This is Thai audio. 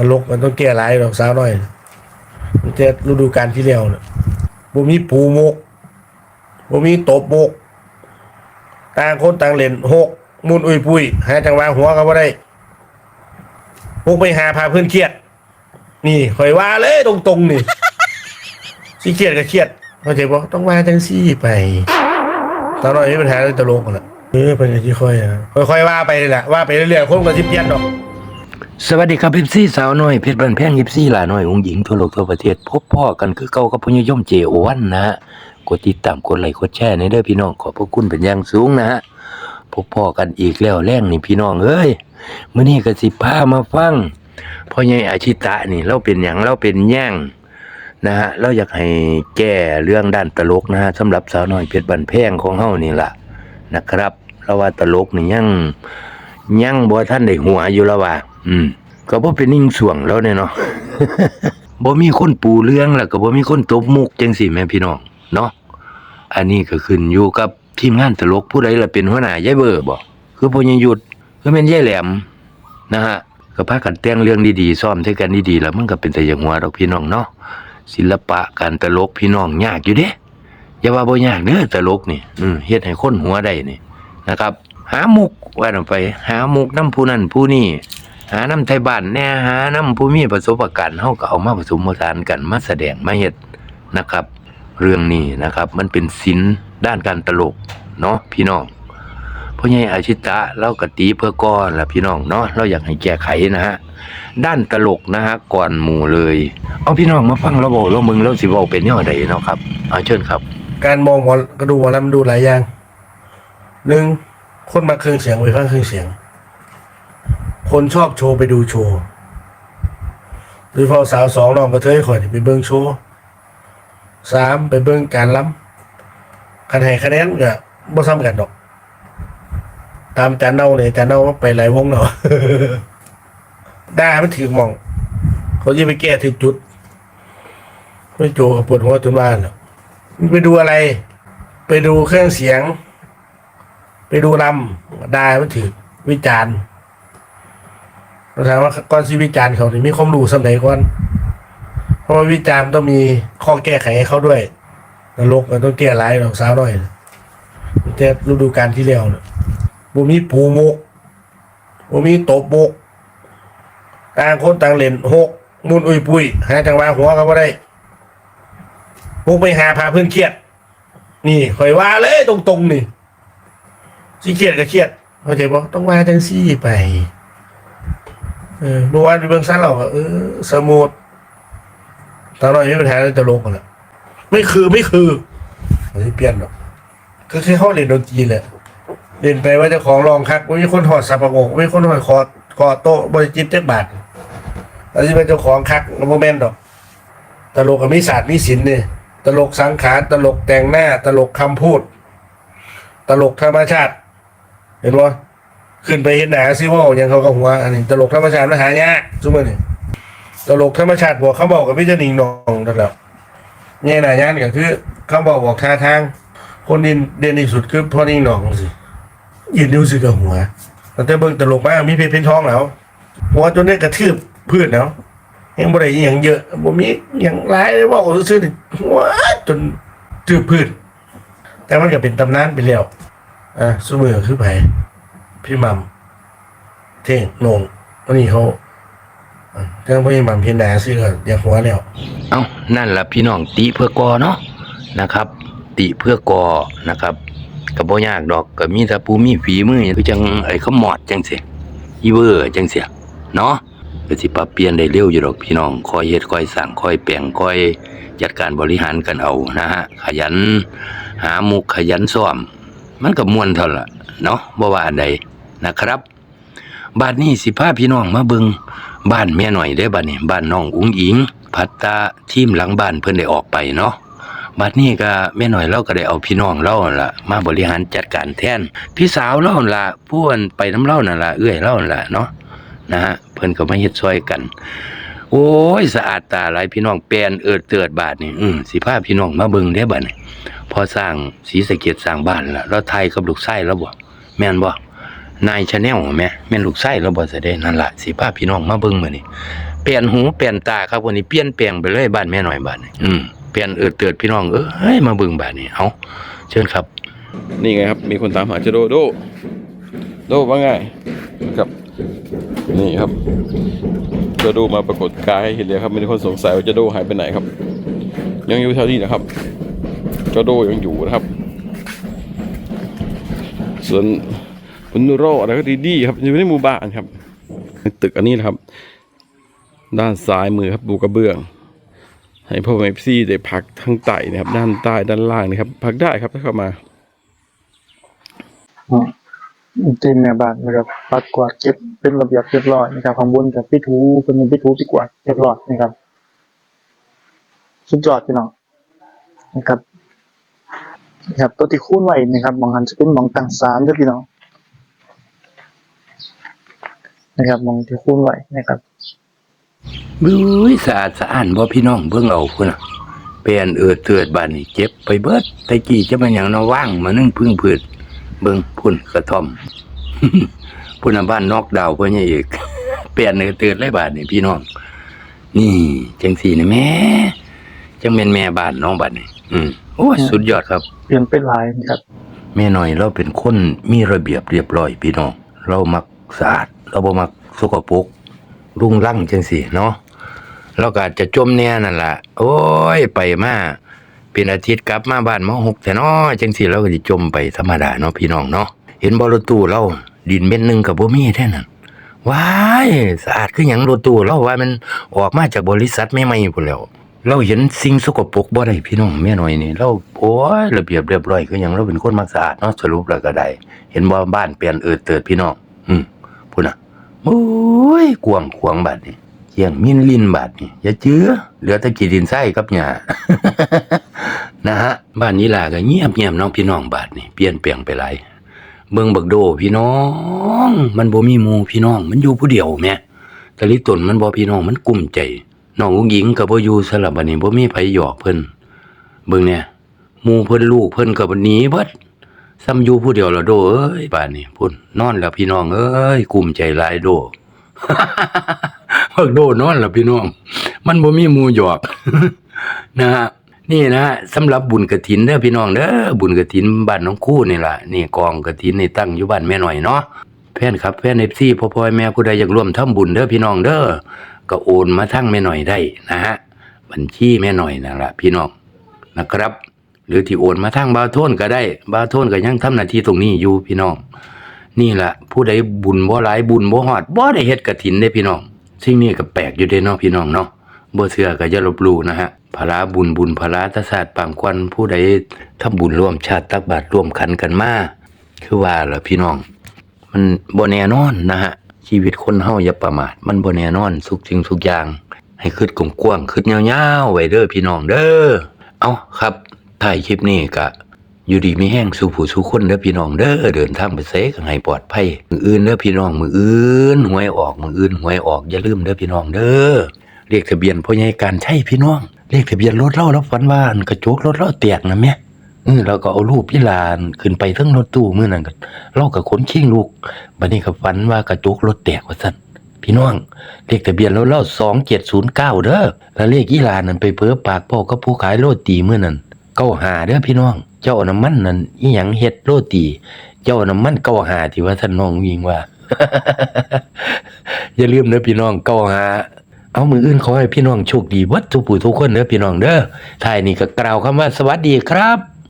นรกมันต้องแก้หลายดอกสาวน้อยมันจะฤดูกาลที่แล้วน่ะบ่มีปูมกบ่มีตบมกต่างคนต่างเล่นหกมุนอุ้ยปุ้ยหาจังหวะหัวก็บ่ได้พวกไปหาพาเพื่อนเครียด นี่ข่อยว่าเลยตรงๆนี่สิเครียดก็เครียดเข้าใจบ่ต้องว่าจังซี่ไปตอนน้อยมีปัญหาเรื่องตลกนั่นและเออเป็นอย่างที่ค่อยอะค่อยๆว่าไปนี่แหละว่าไปเรื่อยๆคนก็สิเปลี่ยนดอก สวัสดีครับพิซี่สาวน้อยเพชรบันแพงยิปซี่หลาน้อยองค์หญิงทั่วโลกทั่วประเทศ พบพ่อกันคือเก่ากับพญยมเจโอวันนะฮะกดติดตามกดไลค์กดแชร์ในเด้อพี่น้องขอบพระคุณเป็นอย่างสูงนะฮะพบพ่อกันอีกแล้วแรงนี่พี่น้องเอ้ยมื้อนี้ก็สิพามาฟังพ่อใหญ่อาชิตะนี่เราเป็นหยังเราเป็นแย่งนะฮะเราอยากให้แก้เรื่องด้านตลกนะฮะสำหรับสาวน้อยเพชรบันแพงของเฮานี่ล่ะนะครับเราว่าตลกนี่ยังยังบ่ท่านได้หัวอยู่แล้วว่า อืมก็บ่เป็นนิ่งส่วงแล้วเนี่ยเนาะ บ่มีคนปูเรื่องแล้วก็บ่มีคนตบมุกจังซี่แม่พี่น้องเนาะอันนี้ก็ขึ้นอยู่กับทีมงานตลกผู้ใดล่ะเป็นหัวหน้ายายเบอร์บ่คือพอยังหยุดคือแม่นยายแหลมนะฮะก็พากันแต่งเรื่องดีๆซ้อมใช้กันดีๆแล้วมันก็เป็นแต่อย่างหัวดอกพี่น้องเนาะศิลปะการตลกพี่น้องยากอยู่เด้อย่าว่าบ่ยากเด้อตลกนี่อืมเฮ็ดให้คนหัวได้นี่นะครับ หามุกว่านไป หามุกน้ำผู้นั้นผู้นี้ หาน้ำไทยบ้านแน่หาน้ำผู้มีประสบการณ์เฮาก็เอามาผสมผสานกันมาแสดงมาเฮ็ดนะครับ เรื่องนี้นะครับ มันเป็นศิลป์ด้านการตลกเนาะพี่น้องพ่อใหญ่อาชิตะเรากตีเพื่อก้อนละพี่น้องเนาะเราอยากให้แก้ไขนะฮะด้านตลกนะฮะก่อนหมู่เลย เอาพี่น้องมาฟังเราบอกเรามึงเราสิเว้าเป็นย่อใดเนาะครับเอาเชิญครับ การมองหมอกระดูกหมอลำดูหลายอย่างหนึ่งคนมาเครื่องเสียงไปฟังเครื่องเสียง คนชอบโชว์ไปดูโชว์โดยเฉพาะสาวสองน้องกระเทยข่อยนี่ไปเบิ้งโชว์สามไปเบิ้งการล้ำคะแนนคะแนนก็บ่ซ้ำกันดอก ตามจานเน่าเลยจานเน่าไปหลายวงเนาะได้มันถือมอง เขาจะไปแก้ถึงจุด ไม่โจกับปวดหัวจนบ้านแล้วไปดูอะไร ไปดูเครื่องเสียง ไปดูลำได้มันถือวิจารณ์ เราถามว่าก่อนที่วิจารณ์เขาถึงมีความรู้สำไหนก่อนเพราะว่าวิจารณ์ต้องมีข้อแก้ไขให้เขาด้วยนรกมันต้องแก้หลายดอกสาวน้อยมันจะฤดูกาลที่แล้วเนี่ยบ่มีปูมกบ่มีตบมกต่างคนต่างเล่นหกมุนอุยปุยหาจังหวะหัวก็บ่ได้พวกไปหาพาเพื่อนเครียด นี่ข่อยว่าเลยตรงๆนี่สิเครียดก็เครียดเข้าใจบ่ต้องว่าจังซี่ไป เออเมื่านเบิ่งซันเราก็เออ สมุดตอนน้อยมีปัญหาเรื่องตลกกันแหละไม่คือไม่คือมันสิเปลี่ยนหรอกก็แค่เขาเล่นดนตรีแหละเล่นไปว่าจ้าของรองคักว่มีคนถอดสับปะงกมีคนถอดคอคอโต๊ะบริจิตเจ็กบาทแล้วที่เป็นเจ้าของคักโมเมนต์ดอก ตลกกับมิศาสตร์มิศิลป์เนี่ยตลกสังขารตลกแต่งหน้า ตลกคำพูด ตลกธรรมชาติ เห็นว่า ขึ้นไปเห็นหนาซิว่าอย่างเขาก็หัวอันนี้ตลกธรรมชาติมันหายซุมื่อนี่ตลกธรรมชาติบอกเขาบอกกับพี่เจนิงนองนั่นแหละเนี่ยหนายานก็คือเขาบอกบอกท่าทาง คนดินเด่นที่สุดคือพ่อนิ่งนองสิยืนนิ้วสิกับหัวแต่เบิ่งตลกมากมีเพชรเพชรทองแล้วหัวจนได้กระทืบพืชแล้วยังบ่ได้อย่างเยอะบ่มีอย่างหลายเลยว่าซื่อๆนี่หัวจนจืบพืชแต่มันก็เป็นตำนานไปแล้วอะซุมือคือไผ พี่มัมเท่งนงวันนี้เขาเรื่องพี่มัมพียนดาซื้อก็อยากหัวแล้วเอานั่นละพี่น้องติเพื่อกอเนาะนะครับ ติเพื่อกอนะครับก็บ่ยากดอกก็มีต่ผู้มีฝีมือคือจังไอ้ขมอดจังซี่อีเวอร์จังซี่เนาะก็สิปรับเปลี่ยนได้เร็วอยู่ดอกพี่น้องคอยเฮ็ดคอยสร้างคอยแปลงคอยจัดการบริหารกันเอานะฮะขยัน หามุกขยันซ้อม มันก็ม่วนเท่าละเนาะบ่ว่าอันใด นะครับบ้านนี้สิพาพี่น้องมาเบิงบ้านแม่หน่อยได้บ้านนี้บ้านน้องอุ้งอิง พัตตาทีมหลังบ้านเพิ่นได้ออกไปเนาะบัดนี้ก็แม่หน่อยเราก็ได้เอาพี่น้องเราล่ะ มาบริหารจัดการแทน พี่สาวเราล่ะผู้อันไปน้ำเล่านั่นล่ะเอื้อยเรานั่นล่ะเนาะนะฮะเพิ่นก็มาเฮ็ดช่วยกัน โอ้ยสะอาดตาหลายพี่น้องแปลนเอิดเติดบาดนี่อืมสิพาพี่น้องมาเบิ่งได้บัดนี้พอสร้างศรีสะเกษสร้างบ้านล่ะเราไทยกับลูกชายแล้วบ่แม่นบ่ นายชาแนลแม่แม่นลูกไส้เราบ่แสดงนั่นละสิพาพี่น้องมาเบิ่งมือนี้เปลี่ยนหูเปลี่ยนตาครับวันนี้เปลี่ยนแปลงไปเลยบ้านแม่หน้อยบ้านนี้อืมเปลี่ยนเอิดเติดพี่น้องเอ้ยมาเบิ่งบ้านนี้เอาเชิญครับ นี่ไงครับ มีคนตามหาเจโดโดโดว่าไงครับ นี่ครับเจโดมาปรากฏกายให้เห็นเลยครับมีคนสงสัยว่าเจโดหายไปไหนครับ ยังอยู่แถวนี้นะครับเจโดยังอยู่นะครับ ส่วน คุณนูโรอะไรก็ดีดีครับอยู่ในหมู่บ้านครับตึกอันนี้นะครับ ด้านซ้ายมือครับบูกระเบื้อง ให้พ่อแม่พี่ได้พักทั้งไต่นะครับ ด้านใต้ด้านล่างนะครับ พักได้ครับถ้าเข้ามาทีมแม่บ้านนะครับปัดกวาดเก็บเป็นระเบียบเรียบร้อยนะครับข้างบนกับพี่ทูเป็นพี่ทูพี่กวาดเรียบร้อยนะครับสุดยอดพี่น้องนะครับนะครับตัวที่คูณไว้นะครับมองหันจะเป็นมองต่างสารด้วยพี่น้อง นะครับมองที่คูณไว้นะครับบุ้ยสะอาดสะอ้านบ่พี่น้องเบิ่งเอาพุ่นน่ะเปลี่ยนเอิดเติดบ้านนี้เจ็บไปเบิดแต่กี้จะมันหยังเนาะว่างมานึ่งพึ่งพืชเบิ่งพุ่นกระท่อมพุ่นน่ะบ้านนอกดาวเพิ่นยังอีกเปลี่ยนเอิดเติดเลยบ้านนี้พี่น้อง นี่จังสี่นี่แม่จังแม่นแม่บ้านน้องบ้านนี้อืมโอ้ยสุดยอดครับเปลี่ยนเป็นลายนะครับแม่น้อยเราเป็นคนมีระเบียบเรียบร้อยพี่น้อง เรามัก สะอาดเราบ่มักสกปรกรุงรังจังสิเนาะเราก็อาจจะจมแน่นั่นแหละโอ้ยไปมาเป็นอาทิตย์กลับมาบ้านมาหกแต่เนาะจังสิเราก็สิจมไปธรรมดาเนาะพี่น้องเนาะเห็นบ่รตู้เราดินเม็ดหนึ่งก็บ่มีแท้นั่นว้ายสะอาดคือหยังรถตู้เราว่ามันออกมาจากบริษัทใหม่ๆพุ่นแล้ว เราเห็นสิ่งสกปรกบ่ได้พี่น้องแม่น้อยนี่เราโอ้ยระเบียบเรียบร้อยคือหยังเราเป็นคนมักสะอาดเนาะสรุปแล้วก็ได้เห็นบ่บ้านเปลี่ยนเอิดเติดพี่น้องอืม พุ่นน่ะโอ้ยกวางขวางบาดนี่เจียงมินลินบาดนี่อย่าเจือเหลือแต่กี่ดินไส้กับหญ้านะฮะบ้านนี้ล่ะก็เงียบเงียบน้องพี่น้องบาดนี่เปลี่ยนแปลี่ยงไปหลายเบิ่งบักโดพี่น้อง มันบ่มีหมู่พี่น้อง มันอยู่ผู้เดียวแม่ตะลิตนมันบ่พี่น้องมันกุ้มใจน้องอุ้งหญิงก็บ่อยู่สลับบัดนี้บ่มีไผหยอกเพิ่นเบิ่งเนี่ยหมู่เพิ่นลูกเพิ่นก็บ่หนีเบิด ซ้ำอยู่ผู้เดียวละโดเอ้ยป่านนี้พุ่นนอนแล้วพี่น้องเอ้ยกุ้มใจหลายโดเพิ่งโดนอนแล้วพี่น้อง มันบ่มีมูหยอก นะฮะนี่นะสำหรับบุญกฐินเด้อพี่น้องเด้อบุญกฐินบ้านน้องคู่นี่ล่ะนี่กองกฐินนี่ตั้งอยู่บ้านแม่หน่อยเนาะแฟนครับแฟน FC พ่อพ่อแม่ผู้ใดอยากร่วมทำบุญเด้อพี่น้องเด้อก็โอนมาทั้งแม่หน่อยได้นะฮะบัญชีแม่หน่อยนั่นแหละพี่น้องนะครับ หรือที่โอนมาทั้งบาโทนก็ได้บาโทนก็ยังทำหน้าที่ตรงนี้อยู่พี่น้อง นี่แหละผู้ใดบุญบ่หลายบุญบ่ฮอดบ่ได้เฮ็ดกฐินเด้พี่น้องสิ่งนี้ก็แปลกอยู่เด้เนาะพี่น้องเนาะบ่เชื่อก็อย่าลบลู่นะฮะพระบุญบุญพระตศาสตร์ปางควันผู้ใดทำบุญร่วมชาติตักบาตรร่วมขันกันมาคือว่าล่ะพี่น้อง มันบ่แน่นอนนะฮะชีวิตคนเฮาอย่าประมาทมันบ่แน่นอนทุกสิ่งทุกอย่าง ให้คิดกว้างคิดยาวๆไว้เด้อพี่น้องเด้อเอาครับ ถ่ายคลิปนี้ก็อยู่ดีไมีแห้งสู่ผู้สู่คนเด้อพี่น้องเด้อเดินทางไปเสกให้ปลอดภัยมืออื่นเด้อพี่น้องมืออื่นหวยออกมืออื่นหวยออกอย่าลืมเด้อพี่น้องเด้อเลขทะเบียนพ่อใหญ่การใช่พี่น้องเลขทะเบียนรถเราแล้วฝันว่านกระจกรถเราแตกนะแม่เออเราก็เอารูปพี่ลานขึ้นไปทั้งรถตู้มื้อนั้นก็เราก็ขนขิ้งลูกบัดนี้ก็ฝันว่ากระจกรถแตกว่าซั่นพี่น้องเลขทะเบียนรถเรา2709เก้าเด้อแล้วเลขอีหลานนั่นไปเพ้อปากพ่อกับผู้ขายโรตีเมื้อนั้น เก้าหาเด้อพี่น้อง เจ้าน้ำมันนั่นอีหยังเฮ็ดโรตี เจ้าน้ำมันเก้าหาที่ว่าท่านน้องวิงว่า อย่าลืมเด้อพี่น้องเก้าหาเอามืออื่นขอให้พี่น้องโชคดีวัดทุกผู้ทุกคนเด้อพี่น้องเด้อท้ายนี้ก็กล่าวคำว่าสวัสดีครับ